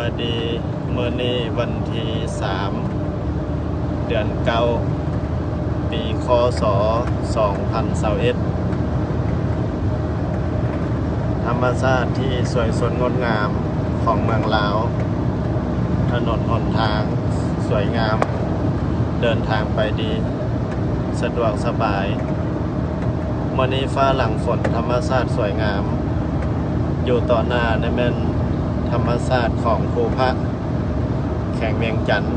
ายดีเมื่อนี้วันที่สามเดือนเก้าปีคศสองพันสาเอ็ดธรรมชาติที่สวยสดงดงามของเมืองลาว ถนนหนทางสวยงาม เดินทางไปดี สะดวกสบายมื่อนี้ฟ้าหลังฝนธรรมชาติสวยงาม อยู่ต่อหน้าในแม่น ธรรมชาติของภูพระแข่งเวียงจันทร์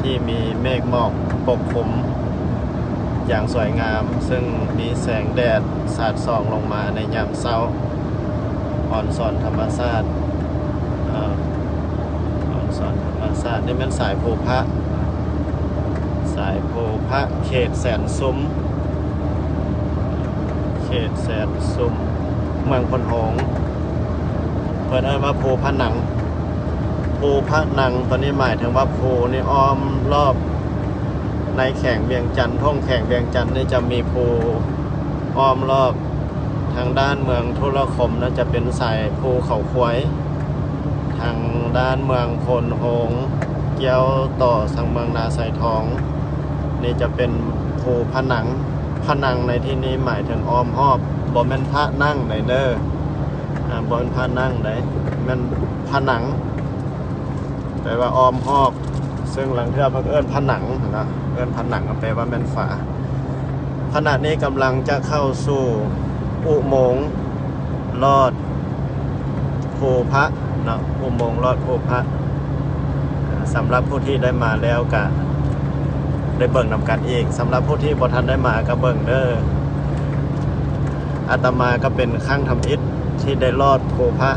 ที่มีเมฆหมอกปกคลุม อย่างสวยงาม ซึ่งมีแสงแดดสาดส่องลงมาในยามเช้าอ่อนสอนธรรมชาติเอ่ออ่อนสอนธรรมชาตินี่เป็นสายภูพระสายภูพระเขตแสนซุ้ม เขตแสนซุ้ม เมืองพนหง ส์เปิดเอิ้นว่าภูพระหนังภูพระหนังตอนนี้หมายถึงว่าภูนี่อ้อมรอบ ในแข่งเวียงจันทร์ท่องแข่งเวียงจันทร์นี่จะมีภูอ้อมรอบทางด้านเมืองทุรคมนะจะเป็นสายภูเขาควายทางด้านเมืองพลโฮงเกี่ยวต่อทางเมืองนาไซทอง นี่จะเป็นภูผนังผนังในที่นี้หมายถึงอ้อมหอบบ่แม่นพระนั่งในเด้อ อ่าบ่แม่นพระนั่งได้แม่นผนังแปลว่าอ้อมหอบซึ่งหลังเทือพิ่นเอิ้นผนังนะเอิ้นผนังก็แปลว่าแม่นฝาขณะนี้กำลังจะเข้าสู่อุโมงค์ลอดภูพระเนาะอุโมงค์ลอดภูพระสำหรับผู้ที่ได้มาแล้วกะได้เบิ่งนำกันอีกสำหรับผู้ที่บทันได้มาก็เบิ่งเด้ออาตมาก็เป็นข้างทำอิฐ ที่ได้ลอดภูพระ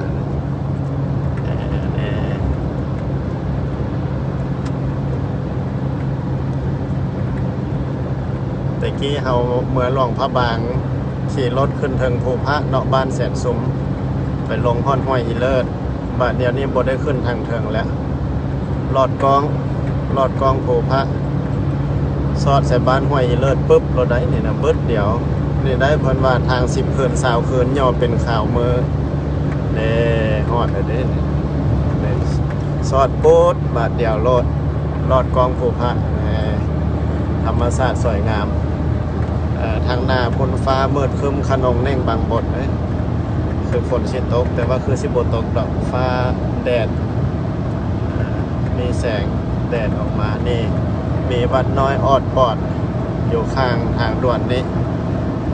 ต่กี้เฮาเมื่อลวงพระบาง ขี่รถขึ้นเทิงภูพระเนาะบ้านแสนสุมไปลงห้อนห้อยอีเลิศบาดเดียวนี้บ่ได้ขึ้นทางเทิงแล้วลอดกองลอดกองภูพระ ซอดใส่บ้านห้วยอีเลิศปุ๊บรถได้นี่นะเบิดเดียว นี่ได้เพิ่นว่าทางสิบคืนสาวคืนย่อเป็นข่าวมือเด้ฮอดแล้วเด้นี่เด้ซอดปุ๊บบาดเดียวรถลอดกองภูพะแหมธรรมชาสติสวยงามทางหน้าบนฟ้าเมืดครึมขนงเน่งบางบทเลยคือฝนชิตก แต่ว่าคือสิบตกดอกฟ้าแดด มีแสงแดดออกมานี่ มีวัดน้อยออดปอด อยู่ข้างทางด่วนนี้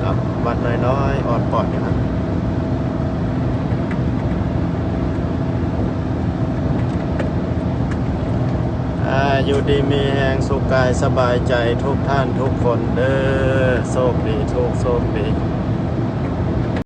ครับวัดน้อยน้อยๆออดปอดนะครับอ่าอยู่ดีมีแหงสุขกายสบายใจทุกท่านทุกคนเด้อโชคดีทุกโชคดี